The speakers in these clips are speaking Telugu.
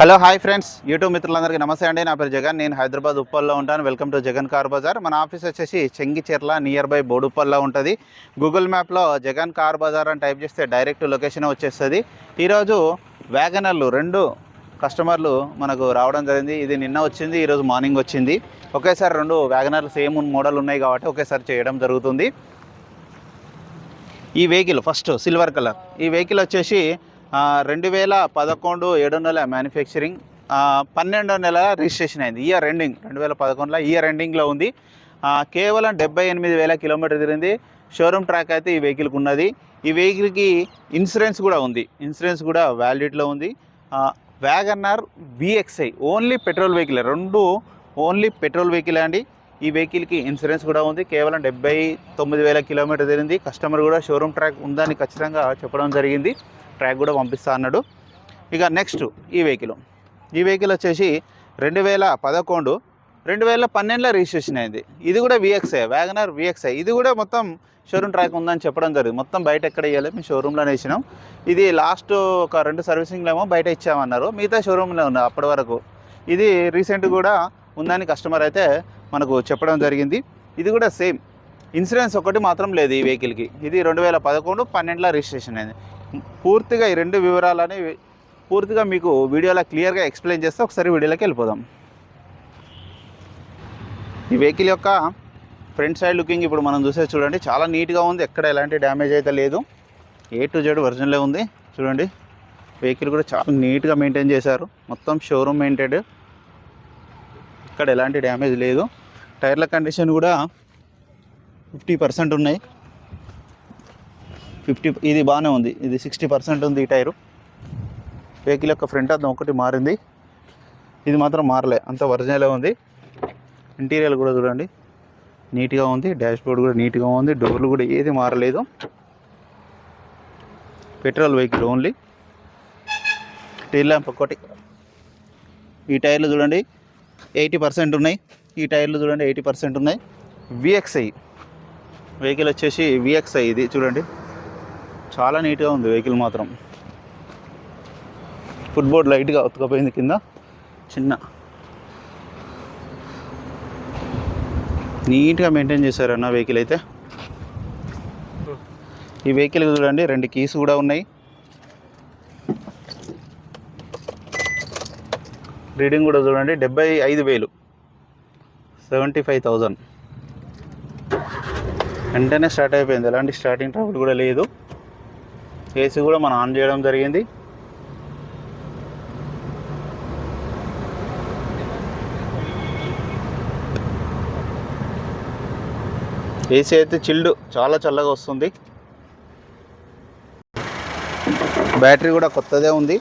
Hello hi friends. యూట్యూబ్ మిత్రులందరికీ నమస్తే అండి. నా పేరు జగన్. నేను హైదరాబాద్ ఉప్పల్లో ఉంటాను. Welcome to Jagan car Bazar. మన ఆఫీస్ వచ్చేసి చెంగిచెర్ల నియర్ బై బోడుప్పల్లో ఉంటుంది. గూగుల్ మ్యాప్లో జగన్ కార్ బజార్ అని టైప్ చేస్తే డైరెక్ట్ లొకేషన్ వచ్చేస్తుంది. ఈరోజు వ్యాగనర్లు రెండు కస్టమర్లు మనకు రావడం జరిగింది. ఇది నిన్న వచ్చింది ఈరోజు మార్నింగ్ వచ్చింది. ఒకేసారి రెండు వ్యాగనర్లు సేమ్ మోడల్ ఉన్నాయి కాబట్టి ఒకేసారి చేయడం జరుగుతుంది. ఈ వెహికల్ ఫస్ట్ సిల్వర్ కలర్. ఈ వెహికల్ వచ్చేసి రెండు వేల పదకొండు ఏడు నెల మ్యానుఫ్యాక్చరింగ్ పన్నెండో నెల రిజిస్ట్రేషన్ అయింది. ఇయర్ ఎండింగ్ రెండు వేల పదకొండులో ఇయర్ ఎండింగ్లో ఉంది. కేవలం డెబ్బై ఎనిమిది వేల కిలోమీటర్ తిరిగింది. షోరూమ్ ట్రాక్ అయితే ఈ వెహికల్కి ఉన్నది. ఈ వెహికల్కి ఇన్సూరెన్స్ కూడా ఉంది. ఇన్సూరెన్స్ కూడా వ్యాలిడిటీలో ఉంది. WagonR VXI only petrol vehicle రెండు ఓన్లీ పెట్రోల్ వెహికల్ అండి. ఈ వెహికల్కి ఇన్సూరెన్స్ కూడా ఉంది. కేవలం డెబ్బై తొమ్మిది వేల కిలోమీటర్ తిరిగింది. కస్టమర్ కూడా షోరూమ్ ట్రాక్ ఉందని ఖచ్చితంగా చెప్పడం జరిగింది. ట్రాక్ కూడా పంపిస్తా అన్నాడు. ఇక నెక్స్ట్ ఈ వెహికల్. ఈ వెహికల్ వచ్చేసి రెండు వేల పదకొండు రెండు వేల పన్నెండులో రిజిస్ట్రేషన్ అయింది. ఇది కూడా విఎక్స్ఐ వ్యాగనర్ విఎక్స్ఐ ఇది కూడా మొత్తం షోరూమ్ ట్రాక్ ఉందని చెప్పడం జరిగింది. మొత్తం బయట ఎక్కడ ఇవ్వాలి మేము షోరూంలోనే ఇచ్చినాం. ఇది లాస్ట్ ఒక రెండు సర్వీసింగ్లో ఏమో బయట ఇచ్చామన్నారు. మిగతా షోరూంలో ఉంది అప్పటి వరకు. ఇది రీసెంట్ కూడా ఉందని కస్టమర్ అయితే మనకు చెప్పడం జరిగింది. ఇది కూడా సేమ్ ఇన్సూరెన్స్ ఒకటి మాత్రం లేదు ఈ వెహికల్కి. ఇది రెండు వేల పదకొండు పన్నెండులో రిజిస్ట్రేషన్ అయింది. పూర్తిగా ఈ రెండు వివరాలని పూర్తిగా మీకు వీడియోలో క్లియర్గా ఎక్స్ప్లెయిన్ చేస్తే ఒకసారి వీడియోలోకి వెళ్ళిపోదాం. ఈ వెహికల్ యొక్క ఫ్రంట్ సైడ్ లుకింగ్ ఇప్పుడు మనం చూసే చూడండి చాలా నీట్గా ఉంది. ఎక్కడ ఎలాంటి డ్యామేజ్ అయితే లేదు. ఏ టు జెడ్ వర్జన్లో ఉంది. చూడండి వెహికల్ కూడా చాలా నీట్గా మెయింటైన్ చేశారు. మొత్తం షోరూమ్ మెయింటైడ్ ఇక్కడ ఎలాంటి డ్యామేజ్ లేదు. టైర్ల కండిషన్ కూడా ఫిఫ్టీ పర్సెంట్ ఉన్నాయి. ఫిఫ్టీ ఇది బాగానే ఉంది. ఇది సిక్స్టీ పర్సెంట్ ఉంది ఈ టైరు. వెహికల్ యొక్క ఫ్రంట్ అద్దం ఒకటి మారింది. ఇది మాత్రం మారలే. అంత ఒరిజినలే ఉంది. ఇంటీరియర్ కూడా చూడండి. నీట్గా ఉంది. డాష్ బోర్డ్ కూడా నీట్గా ఉంది. డోర్లు కూడా ఏది మారలేదు. Petrol vehicle only. Tail lamp ఒకటి ఈ టైర్లు చూడండి. ఎయిటీ పర్సెంట్ ఉన్నాయి. ఈ టైర్లు చూడండి. ఎయిటీ పర్సెంట్ ఉన్నాయి. విఎక్స్ఐ. వెహికల్ వచ్చేసి విఎక్స్ఐ ఇది చూడండి. చాలా నీట్గా ఉంది వెహికల్ మాత్రం. ఫుట్బోర్డ్ లైట్గా ఉతుకపోయింది కింద. చిన్న. నీట్గా మెయింటైన్ చేశారన్న వెహికల్ అయితే. ఈ వెహికల్ చూడండి రెండు కీస్ కూడా ఉన్నాయి. రీడింగ్ కూడా చూడండి డెబ్బై ఐదు వేలు. సెవెంటీ ఫైవ్ థౌజండ్ వెంటనే స్టార్ట్ అయిపోయింది. ఎలాంటి స్టార్టింగ్ ట్రబుల్ కూడా లేదు. ఏసీ కూడా మనం ఆన్ చేయడం జరిగింది. ఏసీ అయితే చిల్డ్ చాలా చల్లగా వస్తుంది. బ్యాటరీ కూడా కొత్తదే ఉంది.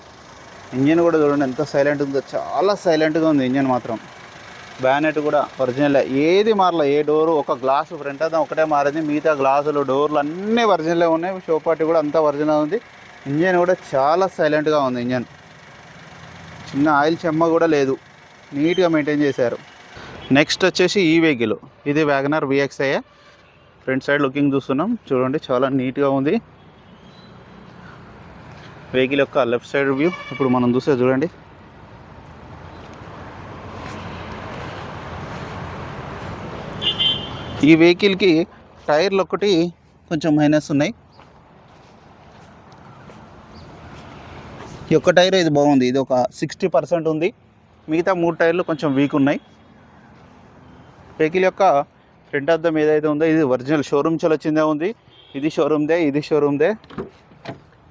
ఇంజిన్ కూడా చూడండి ఎంత సైలెంట్ ఉందో చాలా సైలెంట్గా ఉంది ఇంజిన్ మాత్రం. బ్యానెట్ కూడా ఒరిజినల్. ఏది మారలే? ఏ డోరు? ఒక గ్లాసు ఫ్రంట్ అద్దం ఒకటే మారింది. మిగతా గ్లాసులు డోర్లు అన్నీ ఒరిజినలే ఉన్నాయి. షోపాటి కూడా అంతా ఒరిజినల్ ఉంది. ఇంజన్ కూడా చాలా సైలెంట్గా ఉంది ఇంజన్. చిన్న ఆయిల్ చెమ్మ కూడా లేదు. నీట్గా మెయింటైన్ చేశారు. నెక్స్ట్ వచ్చేసి ఈ వెహికల్. ఇది WagonR VXI front side looking చూస్తున్నాం. చూడండి చాలా నీట్గా ఉంది. వెహికల్ యొక్క లెఫ్ట్ సైడ్ వ్యూ. ఇప్పుడు మనం చూసే చూడండి. ఈ వెహికల్కి టైర్లు ఒకటి కొంచెం మైనస్ ఉన్నాయి. ఈ ఒక్క టైర్ ఇది బాగుంది. ఇది ఒక సిక్స్టీ పర్సెంట్ ఉంది. మిగతా మూడు టైర్లు కొంచెం వీక్ ఉన్నాయి. వెహికల్ యొక్క ఫ్రంట్ అద్దం ఏదైతే ఉందో ఇది ఒరిజినల్ షోరూమ్ వచ్చిందే ఉంది. ఇది షోరూమ్దే ఇది షోరూమ్దే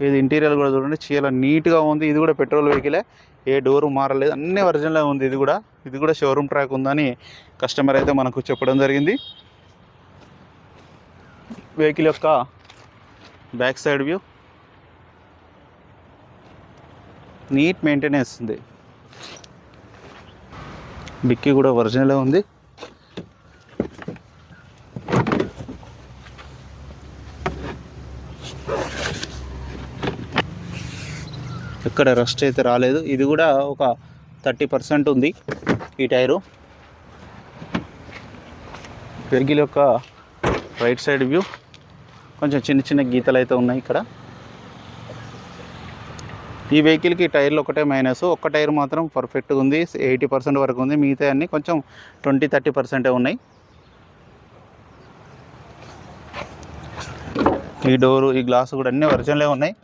ఇది ఇంటీరియర్ కూడా చూడండి చాలా నీట్గా ఉంది. ఇది కూడా పెట్రోల్ వెహికలే. ఏ డోరు మారలేదు. అన్నీ ఒరిజినల్ ఉంది ఇది కూడా. ఇది కూడా షోరూమ్ ట్రాక్ ఉందని కస్టమర్ అయితే మనకు చెప్పడం జరిగింది. వెహికల్ యొక్క back side view. Neat maintenance ఉంది డిక్కీ కూడా ఒరిజినలే ఉంది. ఎక్కడ రస్ట్ అయితే రాలేదు. ఇది కూడా ఒక థర్టీ పర్సెంట్ ఉంది ఈ టైరు. వెహికల్ యొక్క రైట్ సైడ్ వ్యూ. కొంచెం చిన్న చిన్న గీతలు అయితే ఉన్నాయి ఇక్కడ. ఈ వెహికల్కి టైర్లు ఒకటే మైనస్ ఒక్క టైర్ మాత్రం పర్ఫెక్ట్గా ఉంది. ఎయిటీ పర్సెంట్ వరకు ఉంది. మిగతా అన్నీ కొంచెం ట్వంటీ థర్టీ పర్సెంటే ఉన్నాయి. ఈ డోరు ఈ గ్లాస్ కూడా అన్నీ ఒరిజినలే ఉన్నాయి.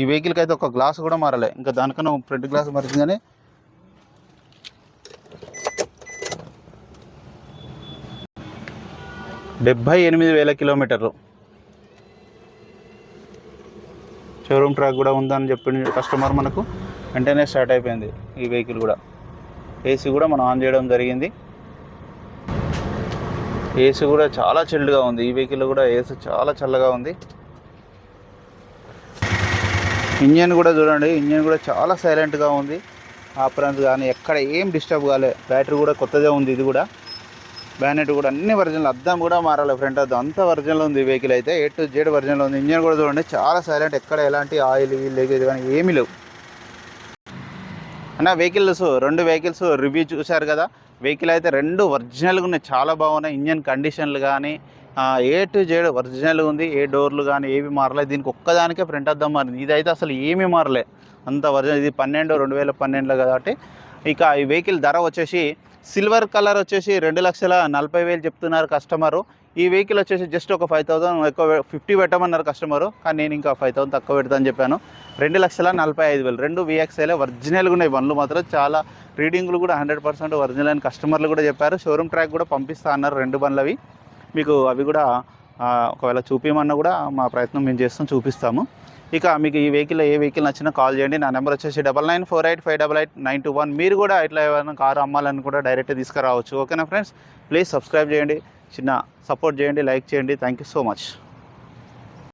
ఈ వెహికల్కి అయితే ఒక గ్లాస్ కూడా మారలే. ఇంకా దానికన్నా ఫ్రంట్ గ్లాస్ మారింది కానీ డెబ్భై ఎనిమిది వేల కిలోమీటర్లు. షోరూమ్ ట్రాక్ కూడా ఉందని చెప్పిన కస్టమర్ మనకు వెంటనే స్టార్ట్ అయిపోయింది ఈ వెహికల్ కూడా. ఏసీ కూడా మనం ఆన్ చేయడం జరిగింది. ఏసీ కూడా చాలా చిల్డ్గా ఉంది. ఈ వెహికల్ కూడా ఏసీ చాలా చల్లగా ఉంది. ఇంజన్ కూడా చూడండి ఇంజన్ కూడా చాలా సైలెంట్గా ఉంది. ఆపరెన్స్ కానీ ఎక్కడ ఏం డిస్టర్బ్ కాలే. బ్యాటరీ కూడా కొత్తదే ఉంది ఇది కూడా. బ్యానెట్ కూడా అన్ని వర్జన్లు అద్దం కూడా మారాలి ఫ్రంట్ అద్దం. అంత వర్జన్లో ఉంది వెహికల్ అయితే ఏ టు జెడ్ వర్జన్లో ఉంది. ఇంజన్ కూడా చూడండి చాలా సైలెంట్ ఎక్కడ ఎలాంటి ఆయిల్ లీకేజ్ కానీ ఏమీ లేవు. అన్న వెహికల్స్ రెండు వెహికల్స్ రివ్యూ చూశారు కదా? వెహికల్ అయితే రెండు ఒరిజినల్గా ఉన్నాయి. చాలా బాగున్నాయి. ఇంజన్ కండిషన్లు కానీ ఏ టు జేడు ఒరిజినల్ ఉంది ఏ డోర్లు కానీ ఏవి మారలేదు దీనికి ఒక్కదానికే ప్రింట్ అద్దం మారింది ఇది అయితే అసలు ఏమీ మారలే. అంత ఒరిజినల్. ఇది పన్నెండు రెండు వేల పన్నెండులో కాబట్టి. ఇక ఈ వెహికల్ ధర వచ్చేసి సిల్వర్ కలర్ వచ్చేసి రెండు లక్షల నలభై వేలు చెప్తున్నారు కస్టమరు. ఈ వెహికల్ వచ్చేసి జస్ట్ ఒక ఫైవ్ థౌసండ్ ఎక్కువ ఫిఫ్టీ పెట్టమన్నారు కస్టమరు. కానీ నేను ఇంకా ఫైవ్ థౌసండ్ తక్కువ పెడతాను చెప్పాను. రెండు లక్షల నలభై ఐదు వేలు. రెండు విఎక్స్ఐలే ఒరిజినల్గా ఉన్నాయి. బండ్లు మాత్రం చాలా రీడింగ్లు కూడా హండ్రెడ్ పర్సెంట్ ఒరిజినల్ అని కస్టమర్లు కూడా చెప్పారు. షోరూమ్ ట్రాక్ కూడా పంపిస్తా అన్నారు రెండు బండ్లవి. మీకు అవి కూడా ఒకవేళ చూపించమన్నా కూడా మా ప్రయత్నం మేము చేస్తాం చూపిస్తాము. ఇక మీకు ఈ వెహికల్ ఏ వెహికల్ నచ్చినా కాల్ చేయండి. నా నెంబర్ వచ్చేసి double nine four eight five double eight nine two one మీరు కూడా ఇట్లా ఏమైనా కారు అమ్మాలని కూడా డైరెక్ట్ తీసుకురావచ్చు. ఓకేనా ఫ్రెండ్స్? ప్లీజ్ సబ్స్క్రైబ్ చేయండి. చిన్న సపోర్ట్ చేయండి లైక్ చేయండి. Thank you so much.